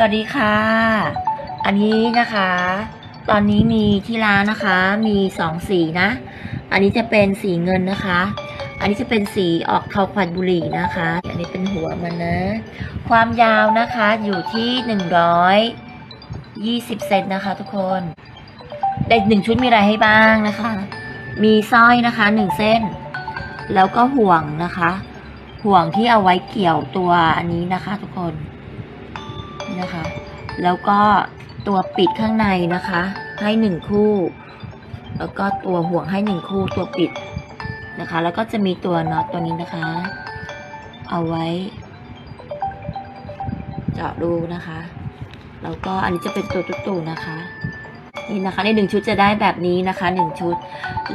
สวัสดีค่ะ อันนี้นะคะ ตอนนี้มีที่ร้านนะคะ มีสองสีนะ อันนี้จะเป็นสีเงินนะคะ อันนี้จะเป็นสีออกเทาควันบุหรี่นะคะ อันนี้เป็นหัวมันนะ ความยาวนะคะอยู่ที่หนึ่งร้อยยี่สิบเซนนะคะทุกคนในหนึ่งชุดมีอะไรให้บ้างนะคะ มีสร้อยนะคะหนึ่งเส้น แล้วก็ห่วงนะคะ ห่วงที่เอาไว้เกี่ยวตัวอันนี้นะคะ ทุกคน นะคะ แล้วก็ตัวปิดข้างในนะคะ ให้หนึ่งคู่ แล้วก็ตัวห่วงให้หนึ่งคู่ตัวปิดนะคะ แล้วก็จะมีตัวน็อตตัวนี้นะคะ เอาไว้ เจาะรูนะคะ แล้วก็อันนี้จะเป็นตัวตุ๊ตูนะคะนี่นะคะในหนึ่งชุดจะได้แบบนี้นะคะหนึ่งชุด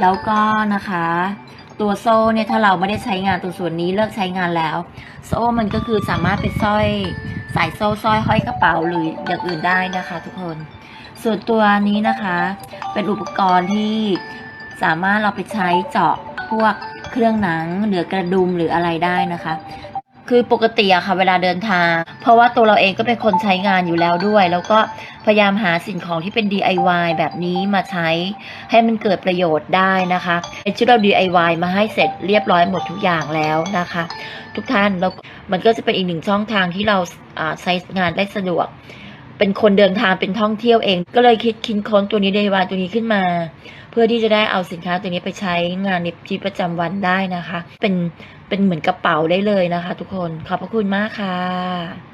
แล้วก็นะคะ ตัวโซ่เนี่ยถ้าเราไม่ได้ใช้งานตัวส่วนนี้เลิกใช้งานแล้ว โซ่มันก็คือสามารถเป็นสร้อย สายโซ่สร้อยห้อยกระเป๋าหรืออย่างอื่นได้นะคะ ทุกคน ส่วนตัวนี้นะคะ เป็นอุปกรณ์ที่สามารถเราไปใช้เจาะพวกเครื่องหนังหรือกระดุมหรืออะไรได้นะคะ คือปกติอะค่ะเวลาเดินทาง เพราะว่าตัวเราเองก็เป็นคนใช้งานอยู่แล้วด้วย แล้วก็พยายามหาสิ่งของที่เป็น DIY แบบนี้มาใช้ให้มันเกิดประโยชน์ได้นะคะเป็นชุดเรา DIY มาให้เสร็จเรียบร้อยหมดทุกอย่างแล้วนะคะ ทุกท่านแล้วมันก็จะเป็นอีกหนึ่งช่องทางที่เราอ่าใช้งานได้สะดวก เป็นคนเดินทางเป็นท่องเที่ยวเอง ก็เลยคิดคิดค้นตัวนี้ได้วาตัวนี้ขึ้นมา เพื่อที่จะได้เอาสินค้าตัวนี้ไปใช้งานในชีวิตประจำวันได้นะคะ เป็นเป็นเหมือนกระเป๋าได้เลยนะคะ ทุกคนขอบพระคุณมากค่ะ